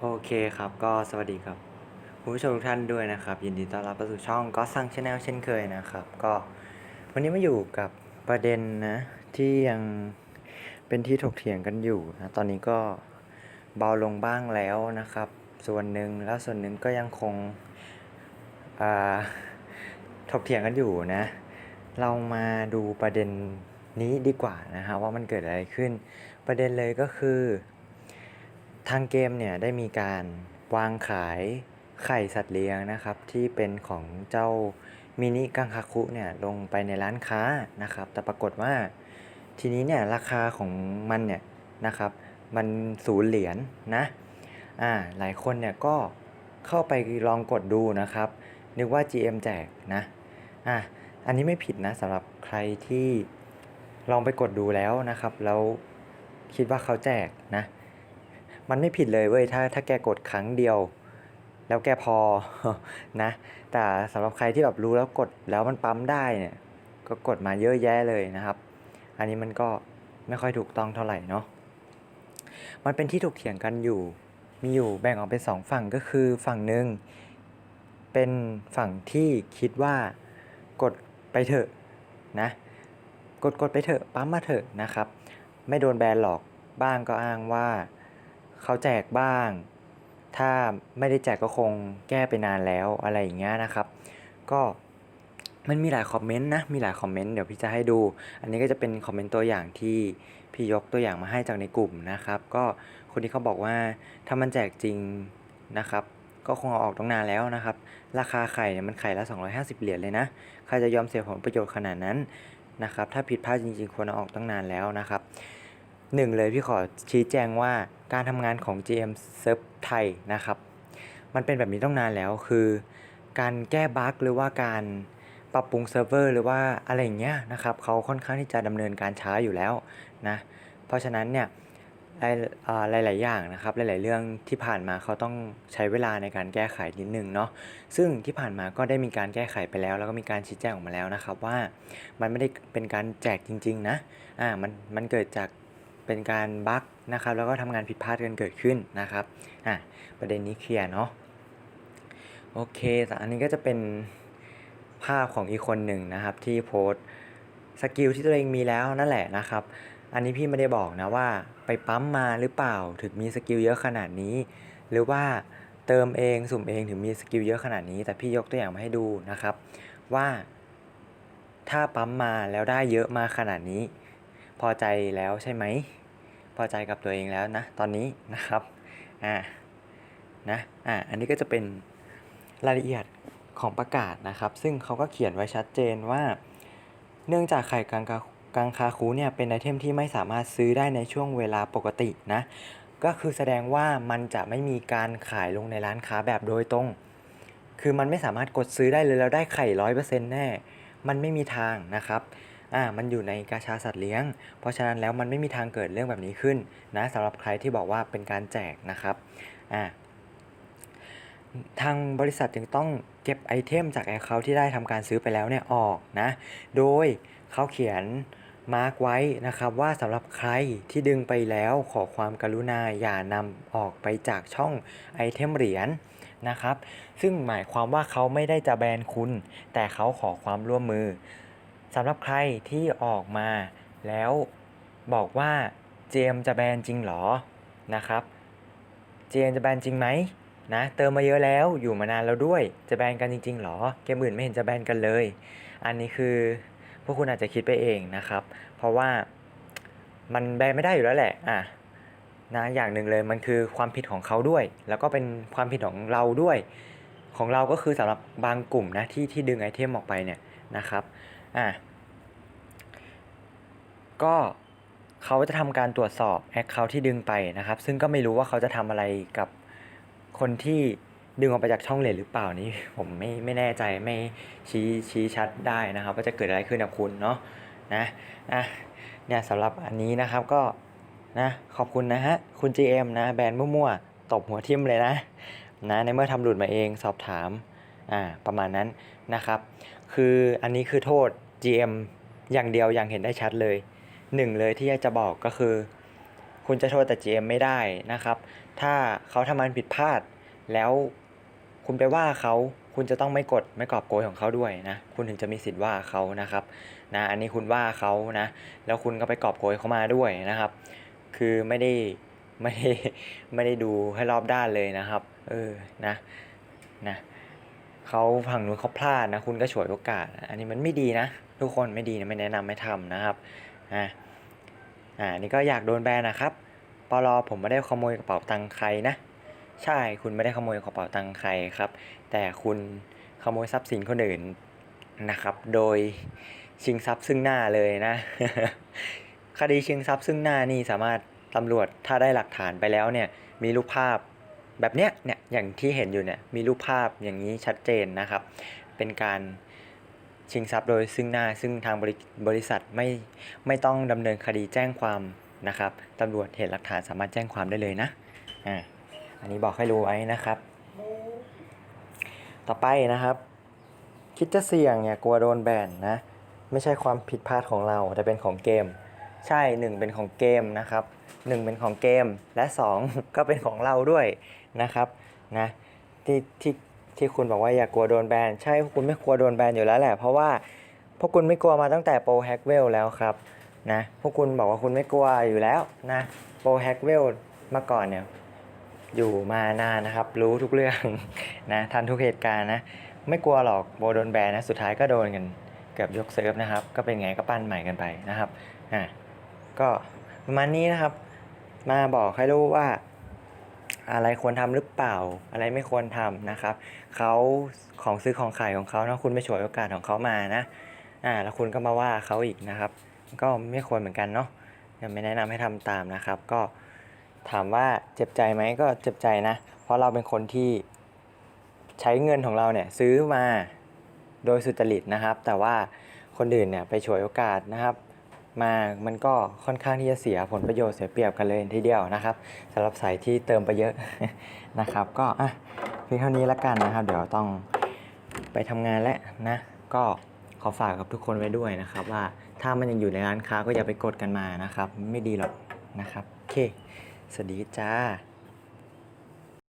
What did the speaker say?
โอเคครับก็สวัสดีครับคุณผู้ชมทุกท่านด้วยนะครับ ยินดีต้อนรับเข้าสู่ช่องก็สั่งชาแนลเช่นเคยนะครับ ก็วันนี้มาอยู่กับประเด็นนะที่ยังเป็นที่ถกเถียงกันอยู่นะตอนนี้ก็เบาลงบ้างแล้วนะครับ ส่วนหนึ่งแล้วส่วนหนึ่งก็ยังคงถกเถียงกันอยู่นะ เรามาดูประเด็นนี้ดีกว่านะฮะว่ามันเกิดอะไรขึ้น ประเด็นเลยก็คือ ทางเกมเนี่ยได้มีการวางขายไข่สัตว์เลี้ยงนะครับ ที่เป็นของเจ้ามินิกังคาคุเนี่ยลงไปในร้านค้านะครับ แต่ปรากฏว่าทีนี้เนี่ยราคาของมันเนี่ยนะครับ มันศูนย์เหรียญนะอ่าหลายคนเนี่ยก็เข้าไปลองกดดูนะครับ นึกว่า GM แจกนะอะอันนี้ไม่ผิดนะสำหรับใครที่ลองไปกดดูแล้วนะครับ แล้วคิดว่าเขาแจกนะ มันไม่ผิดเลยเว้ยถ้าถ้าแกกดครั้งเดียว แล้วแกพอนะ แต่สำหรับใครที่แบบรู้แล้วกดแล้วมันปั๊มได้เนี่ยก็กดมาเยอะแยะเลยนะครับ อันนี้มันก็ไม่ค่อยถูกต้องเท่าไหร่เนาะมันเป็นที่ถกเถียงกันอยู่ มีอยู่แบ่งออกเป็นสองฝั่งก็คือฝั่งหนึ่งเป็นฝั่งที่คิดว่ากดไปเถอะนะกดกดไปเถอะปั๊มมาเถอะนะครับ ไม่โดนแบนหรอกบ้างก็อ้างว่า เขาแจกบ้าง ถ้าไม่ได้แจกก็คงแก้ไปนานแล้วอะไรอย่างเงี้ยนะครับ ก็มันมีหลายคอมเมนต์นะ มีหลายคอมเมนต์เดี๋ยวพี่จะให้ดู อันนี้ก็จะเป็นคอมเมนต์ตัวอย่างที่พี่ยกตัวอย่างมาให้จากในกลุ่มนะครับ ก็คนที่เขาบอกว่าถ้ามันแจกจริงนะครับก็คงเอาออกตั้งนานแล้วนะครับ ราคาไข่เนี่ยมันไข่ละ 250 เหรียญเลยนะ ใครจะยอมเสียผลประโยชน์ขนาดนั้นนะครับ ถ้าผิดพลาดจริงๆควรเอาออกตั้งนานแล้วนะครับหนึ่งเลยพี่ขอชี้แจงว่า การทำงานของ GM s e r v ไทยนะครับ มันเป็นแบบนี้ต้องนานแล้วคือ การแก้บั๊กหรือว่าการปรับปรุงเซิร์ฟเวอร์หรือว่าอะไรอย่างเงี้ยนะครับเขาค่อนข้างที่จะดำเนินการช้าอยู่แล้วนะเพราะฉะนั้นเนี่ยหลายเอ่อหลาย ๆ อย่างนะครับ หลาย ๆ เรื่องที่ผ่านมาเขาต้องใช้เวลาในการแก้ไขนิดนึงเนาะ ซึ่งที่ผ่านมาก็ได้มีการแก้ไขไปแล้ว แล้วก็มีการชี้แจงออกมาแล้วนะครับว่ามันไม่ได้เป็นการแจกจริง ๆ นะ อ่า มัน มันเกิดจากเป็นการบั๊ก นะครับ แล้วก็ทำงานผิดพลาดกันเกิดขึ้นนะครับอะประเด็นนี้เคลียร์เนาะโอเคแต่อันนี้ก็จะเป็นภาพของอีกคนหนึ่งนะครับที่โพสสกิลที่ตัวเองมีแล้วนั่นแหละนะครับ อันนี้พี่ไม่ได้บอกนะว่าไปปั๊มมาหรือเปล่าถึงมีสกิลเยอะขนาดนี้ หรือว่าเติมเองสุ่มเองถึงมีสกิลเยอะขนาดนี้ แต่พี่ยกตัวอย่างมาให้ดูนะครับ ว่าถ้าปั๊มมาแล้วได้เยอะมาขนาดนี้ พอใจแล้วใช่ไหม พอใจกับตัวเองแล้วนะตอนนี้นะครับอ่านะอ่าอันนี้ก็จะเป็นรายละเอียดของประกาศนะครับ ซึ่งเขาก็เขียนไว้ชัดเจนว่า เนื่องจากไข่กังกากังคาคูเนี่ยเป็นไอเทมที่ไม่สามารถซื้อได้ในช่วงเวลาปกตินะก็คือแสดงว่ามันจะไม่มีการขายลงในร้านค้าแบบโดยตรง คือมันไม่สามารถกดซื้อได้เลยแล้วได้ไข่ร้อยเปอร์เซ็นต์แน่ มันไม่มีทางนะครับ อ่ามันอยู่ในกาชาสัตว์เลี้ยง เพราะฉะนั้นแล้วมันไม่มีทางเกิดเรื่องแบบนี้ขึ้นนะสำหรับใครที่บอกว่าเป็นการแจกนะครับอ่าทางบริษัทจึงต้องเก็บไอเทมจากแอคเคาท์ที่ได้ทำการซื้อไปแล้วเนี่ยออกนะ โดยเขาเขียนมาร์กไว้นะครับว่าสำหรับใครที่ดึงไปแล้วขอความกรุณาอย่านำออกไปจากช่องไอเทมเหรียญนะครับ ซึ่งหมายความว่าเขาไม่ได้จะแบนคุณ แต่เขาขอความร่วมมือ สำหรับใครที่ออกมาแล้วบอกว่าเจมจะแบนจริงเหรอนะครับ เจมจะแบนจริงไหมนะเติมมาเยอะแล้วอยู่มานานแล้วด้วยจะแบนกันจริงๆเหรอ เกมอื่นไม่เห็นจะแบนกันเลย อันนี้คือพวกคุณอาจจะคิดไปเองนะครับ เพราะว่ามันแบนไม่ได้อยู่แล้วแหละอะนะอย่างหนึ่งเลยมันคือความผิดของเขาด้วย แล้วก็เป็นความผิดของเราด้วย ของเราก็คือสำหรับบางกลุ่มนะที่ที่ดึงไอเทมออกไปเนี่ยนะครับ อะก็เขาจะทำการตรวจสอบแอคเคาท์ที่ดึงไปนะครับ ซึ่งก็ไม่รู้ว่าเขาจะทำอะไรกับคนที่ดึงออกไปจากช่องเลนหรือเปล่านี่ผมไม่ไม่แน่ใจไม่ชี้ชี้ชัดได้นะครับ ว่าจะเกิดอะไรขึ้นกับคุณเนาะนะนะเนี่ยสำหรับอันนี้นะครับก็นะขอบคุณนะฮะคุณ GM นะแบรนด์มั่วๆตบหัวทิ่มเลยนะนะในเมื่อทำหลุดมาเองสอบถามอ่าประมาณนั้นนะครับ คืออันนี้คือโทษ GM อย่างเดียวอย่างเห็นได้ชัดเลยหนึ่งเลยที่อยากจะบอกก็คือ คุณจะโทษแต่ GM ไม่ได้นะครับ ถ้าเขาทำมันผิดพลาด แล้วคุณไปว่าเขาคุณจะต้องไม่กดไม่กอบโกยของเขาด้วยนะ คุณถึงจะมีสิทธิ์ว่าเขานะครับนะอันนี้คุณว่าเขานะ แล้วคุณก็ไปกอบโกยเขามาด้วยนะครับ คือไม่ได้ไม่ได้ไม่ได้ดูให้รอบด้านเลยนะครับ เออนะนะเขาฝั่งนู้นเขาพลาดนะ คุณก็ฉวยโอกาส อันนี้มันไม่ดีนะ ทุกคนไม่ดีนะไม่แนะนำไม่ทำนะครับอ่าอ่านี่ก็อยากโดนแบนนะครับปลอผมไม่ได้ขโมยกระเป๋าตังค์ใครนะใช่คุณไม่ได้ขโมยกระเป๋าตังค์ใครครับ แต่คุณขโมยทรัพย์สินคนอื่นนะครับ โดยชิงทรัพย์ซึ่งหน้าเลยนะ คดีชิงทรัพย์ซึ่งหน้านี่สามารถตำรวจถ้าได้หลักฐานไปแล้วเนี่ยมีรูปภาพแบบเนี้ยเนี่ยอย่างที่เห็นอยู่เนี่ยมีรูปภาพอย่างนี้ชัดเจนนะครับ เป็นการ ชิงทรัพย์โดยซึ่งหน้าซึ่งทางบริบรษัทไม่ไม่ต้องดำเนินคดีแจ้งความนะครับตำรวจเห็นหลักฐานสามารถแจ้งความได้เลยนะอ่าอันนี้บอกให้รู้ไว้นะครับ ต่อไปนะครับ คิดจะเสี่ยงเนี่ยกลัวโดนแบนนะไม่ใช่ความผิดพลาดของเราแต่เป็นของเกม ใช่หนึ่งเป็นของเกมนะครับหนึ่งเป็นของเกมและสองก็เป็นของเราด้วยนะครับนะที่ที่ ที่คุณบอกว่าอย่ากกลัวโดนแบนใช่พวกคุณไม่กลัวโดนแบนอยู่แล้วแหละ เพราะว่าพวกคุณไม่กลัวมาตั้งแต่โปรแฮกเวลแล้วครับนะพวกคุณบอกว่าคุณไม่กลัวอยู่แล้วนะโปรแฮกเวลมาก่อนเนี่ยอยู่มานานนะครับ รู้ทุกเรื่องนะทันทุกเหตุการณ์นะไม่กลัวหรอกโบโดนแบนนะสุดท้ายก็โดนกันเกือบยกเซิร์ฟนะครับ ก็เป็นไงก็ปั้นใหม่กันไปนะครับอ่าก็ประมาณนี้นะครับ มาบอกให้รู้ว่า อะไรควรทำหรือเปล่า อะไรไม่ควรทำนะครับเขาของซื้อของขายของเขานะคุณไม่ฉวยโอกาสของเขามานะอ่าแล้วคุณก็มาว่าเขาอีกนะครับ ก็ไม่ควรเหมือนกันเนาะยังไม่แนะนำให้ทำตามนะครับ ก็ถามว่าเจ็บใจไหมก็เจ็บใจนะ เพราะเราเป็นคนที่ใช้เงินของเราเนี่ยซื้อมาโดยสุจริตนะครับ แต่ว่าคนอื่นเนี่ยไปฉวยโอกาสนะครับ มามันก็ค่อนข้างที่จะเสียผลประโยชน์เสียเปรียบกันเลยทีเดียวนะครับสำหรับสายที่เติมไปเยอะนะครับ ก็อะเพียงเท่านี้ละกันนะครับ เดี๋ยวต้องไปทำงานแล้วนะ ก็ขอฝากกับทุกคนไว้ด้วยนะครับ ว่าถ้ามันยังอยู่ในร้านค้าก็อย่าไปกดกันมานะครับ ไม่ดีหรอกนะครับโอเคสวัสดีจ้า